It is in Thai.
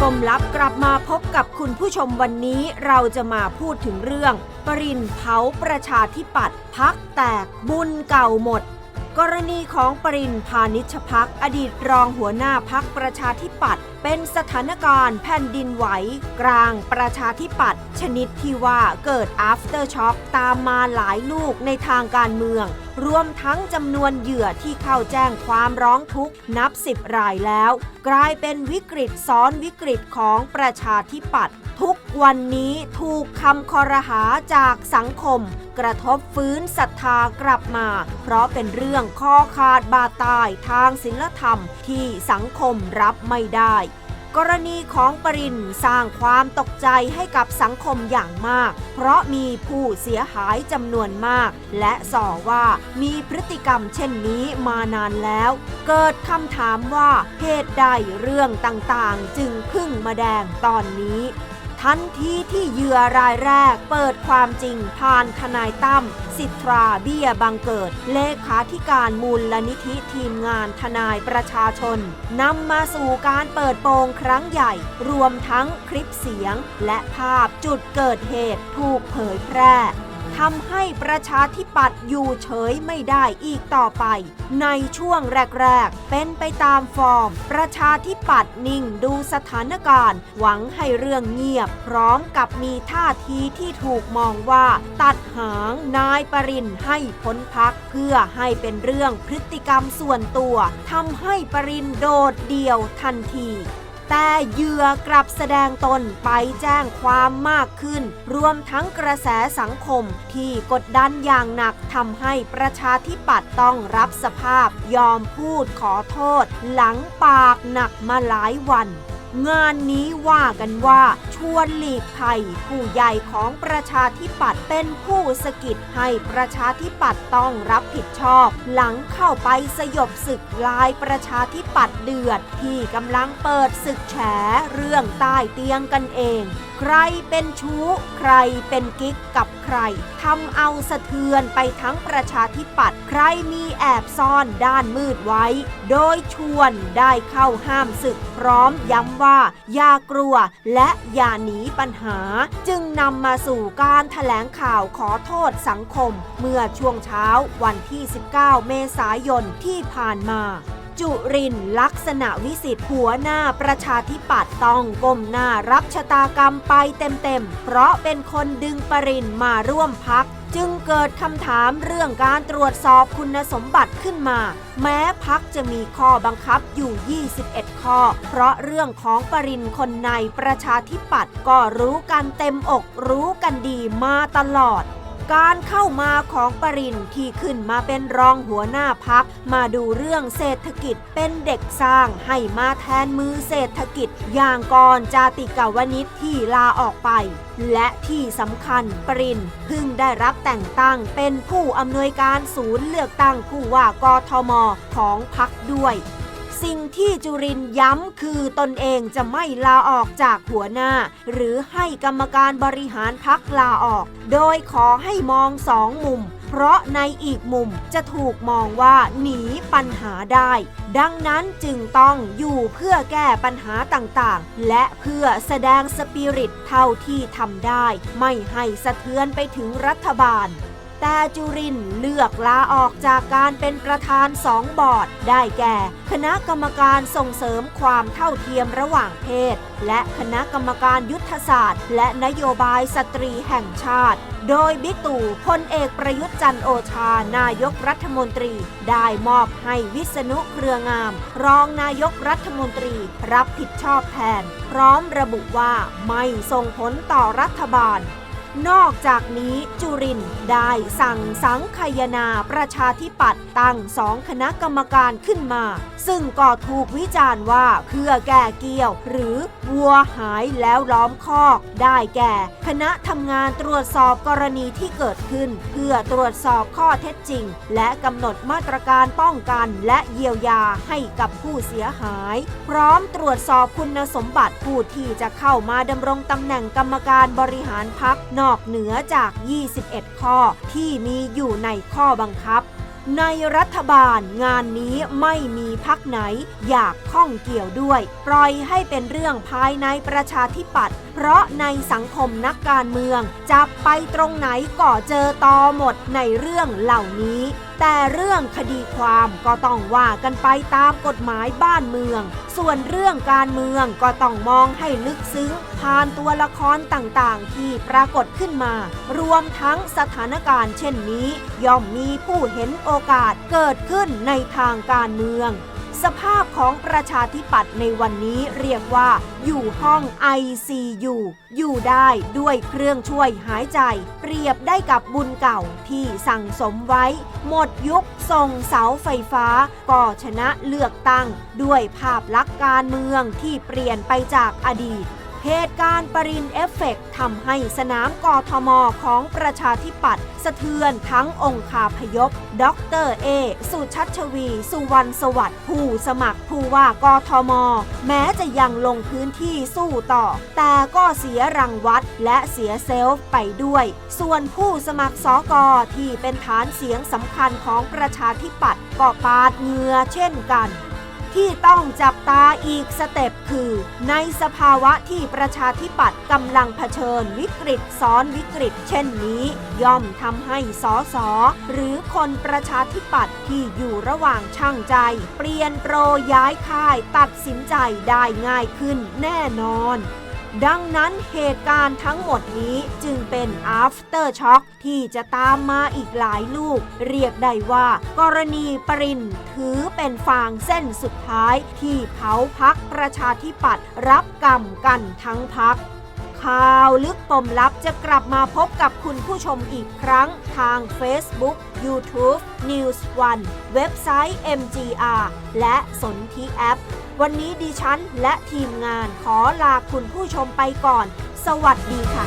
กลมลับกลับมาพบกับคุณผู้ชมวันนี้เราจะมาพูดถึงเรื่อง ปรินเผาประชาธิปัตย์พักแตกบุญเก่าหมด กรณีของปรินพานิชพัก อดีตรองหัวหน้าพักประชาธิปัตย์เป็นสถานการณ์แผ่นดินไหว กลางประชาธิปัตย์ชนิดที่ว่าเกิด after shock ตามมาหลายลูกในทางการเมือง รวมทั้งจำนวนเหยื่อที่เข้าแจ้งความร้องทุกข์นับสิบรายแล้ว กลายเป็นวิกฤตซ้อนวิกฤตของประชาธิปัตย์ทุกวันนี้ถูกคำคอรหาจากสังคม กระทบฟื้นศรัทธากลับมา เพราะเป็นเรื่องข้อขาดบาดตายทางศิลธรรมที่สังคมรับไม่ได้ กรณีของปรินสร้างความตกใจให้กับสังคมอย่างมาก เพราะมีผู้เสียหายจำนวนมาก และส่อว่ามีพฤติกรรมเช่นนี้มานานแล้ว เกิดคำถามว่าเหตุใดเรื่องต่างๆ จึงพึ่งมาแดงตอนนี้ ทันทีที่เหยื่อรายแรกเปิดความจริงผ่านทนายตั้มสิทธราเบี้ยบังเกิด เลขาธิการมูลลนิธิทีมงานทนายประชาชนนำมาสู่การเปิดโปงครั้งใหญ่ รวมทั้งคลิปเสียงและภาพจุดเกิดเหตุถูกเผยแพร่ ทำให้ประชาธิปัตย์อยู่เฉยไม่ได้อีกต่อไป ในช่วงแรก ๆ เป็นไปตามฟอร์ม ประชาธิปัตย์นิ่งดูสถานการณ์ หวังให้เรื่องเงียบ พร้อมกับมีท่าทีที่ถูกมองว่า ตัดหางนายปรินให้พ้นพักเพื่อให้เป็นเรื่องพฤติกรรมส่วนตัวทำให้ปรินโดดเดี่ยวทันที แต่เหยื่อกลับแสดงตนไปแจ้งความมากขึ้น รวมทั้งกระแสสังคมที่กดดันอย่างหนักทำให้ประชาธิปัตย์ต้องรับสภาพ ยอมพูดขอโทษ หลังปากหนักมาหลายวัน งานนี้ว่ากันว่าชวนหลีกภัยผู้ใหญ่ของประชาธิปัตย์เป็นผู้สะกิดให้ประชาธิปัตย์ต้องรับผิดชอบ หลังเข้าไปสยบศึกลายประชาธิปัตย์เดือด ที่กำลังเปิดศึกแฉเรื่องใต้เตียงกันเอง ใครเป็นชู้ ใครเป็นกิ๊กกับใครทำเอาสะเทือนไปทั้งประชาธิปัตย์ รมีแอบซ่อนด้านมืดไว้ โดยชวนได้เข้าห้ามศึกพร้อมย้ำว่า อย่ากลัวและอย่าหนีปัญหา จึงนำมาสู่การถแถลงข่าวขอโทษสังคม เมื่อช่วงเช้าวันที่ 19 เมษายนที่ผ่านมาจุรินลักษณะวิสิทธิ์หัวหน้าประชาธิปัตย์ต้องก้มหน้ารับชะตากรรมไปเต็มๆ เพราะเป็นคนดึงปรินมาร่วมพัก จึงเกิดคำถามเรื่องการตรวจสอบคุณสมบัติขึ้นมา แม้พักจะมีข้อบังคับอยู่ 21 ข้อ เพราะเรื่องของปรินคนในประชาธิปัตย์ก็รู้กันเต็มอกรู้กันดีมาตลอด การเข้ามาของปรินที่ขึ้นมาเป็นรองหัวหน้าพัก มาดูเรื่องเศรษฐกิจเป็นเด็กสร้างให้มาแทนมือเศรษฐกิจ อย่างกรจาติกาวนิชที่ลาออกไป และที่สำคัญปรินเพิ่งได้รับแต่งตั้งเป็นผู้อำนวยการศูนย์เลือกตั้งผู้ว่ากทมของพักด้วย สิ่งที่จุรินย้ำคือตนเองจะไม่ลาออกจากหัวหน้า หรือให้กรรมการบริหารพักลาออก โดยขอให้มองสองมุม เพราะในอีกมุมจะถูกมองว่าหนีปัญหาได้ ดังนั้นจึงต้องอยู่เพื่อแก้ปัญหาต่างๆ และเพื่อแสดงสปิริตเท่าที่ทำได้ ไม่ให้สะเทือนไปถึงรัฐบาล แต่จุรินเลือกลาออกจากการเป็นประธานสองบอร์ด ได้แก่ คณะกรรมการส่งเสริมความเท่าเทียมระหว่างเพศ และคณะกรรมการยุทธศาสตร์ และนโยบายสตรีแห่งชาติ โดยบิ๊กตู่พลเอกประยุทธ์จันโอชา นายกรัฐมนตรี ได้มอบให้วิษณุเครืองาม รองนายกรัฐมนตรี รับผิดชอบแทน พร้อมระบุว่าไม่ส่งผลต่อรัฐบาล นอกจากนี้จุรินได้สั่งสังคายนาประชาธิปัตย์ตั้งสองคณะกรรมการขึ้นมา ซึ่งก็ถูกวิจารณ์ว่าเพื่อแก้เกี่ยว หรือวัวหายแล้วล้อมคอก ได้แก่ คณะทำงานตรวจสอบกรณีที่เกิดขึ้น เพื่อตรวจสอบข้อเท็จจริง และกำหนดมาตรการป้องกันและเยียวยาให้กับผู้เสียหาย พร้อมตรวจสอบคุณสมบัติผู้ที่จะเข้ามาดำรงตำแหน่งกรรมการบริหารพักนอกเหนือจาก 21 ข้อที่มีอยู่ในข้อบังคับ ในรัฐบาลงานนี้ไม่มีพักไหนอยากข้องเกี่ยวด้วย ปล่อยให้เป็นเรื่องภายในประชาธิปัตย์ เพราะในสังคมนักการเมืองจับไปตรงไหนก็เจอตอหมดในเรื่องเหล่านี้ แต่เรื่องคดีความก็ต้องว่ากันไปตามกฎหมายบ้านเมือง ส่วนเรื่องการเมืองก็ต้องมองให้ลึกซึ้ง ผ่านตัวละครต่างๆ ที่ปรากฏขึ้นมา รวมทั้งสถานการณ์เช่นนี้ ย่อมมีผู้เห็นโอกาสเกิดขึ้นในทางการเมือง สภาพของประชาธิปัตย์ในวันนี้เรียกว่า อยู่ห้อง ICU อยู่ได้ด้วยเครื่องช่วยหายใจ เปรียบได้กับบุญเก่าที่สั่งสมไว้ หมดยุคส่งเสาไฟฟ้าก็ชนะเลือกตั้ง ด้วยภาพลักษณ์การเมืองที่เปลี่ยนไปจากอดีต เหตุการณ์ปรินเอฟเฟกต์ทำให้สนามกทมของประชาธิปัตย์สะเทือนทั้งองคาพยพด็อกเตอร์เอ สุชัชวี สุวรรณสวัสดิ์ผู้สมัครผู้ว่ากทม แม้จะยังลงพื้นที่สู้ต่อ แต่ก็เสียรังวัดและเสียเซลฟ์ไปด้วย ส่วนผู้สมัครสอกอที่เป็นฐานเสียงสำคัญของประชาธิปัตย์ก็ปาดเหงื่อเช่นกัน ที่ต้องจับตาอีกสเต็ปคือ ในสภาวะที่ประชาธิปัตย์กำลังเผชิญวิกฤตซ้อนวิกฤต เช่นนี้ ย่อมทำให้สอสอหรือคนประชาธิปัตย์ที่อยู่ระหว่างช่างใจ เปลี่ยนโปรย้ายค่ายตัดสินใจได้ง่ายขึ้นแน่นอน ดังนั้นเหตุการณ์ทั้งหมดนี้จึงเป็น after shock ที่จะตามมาอีกหลายลูก เรียกได้ว่า กรณีปรินถือเป็นฟางเส้นสุดท้าย ที่เผาพักประชาธิปัตย์รับกรรมกันทั้งพักข่าวลึกปมลับจะกลับมาพบกับคุณผู้ชมอีกครั้งทาง Facebook YouTube News One เว็บไซต์ MGR และสนธิแอป วันนี้ดิฉันและทีมงานขอลาคุณผู้ชมไปก่อน สวัสดีค่ะ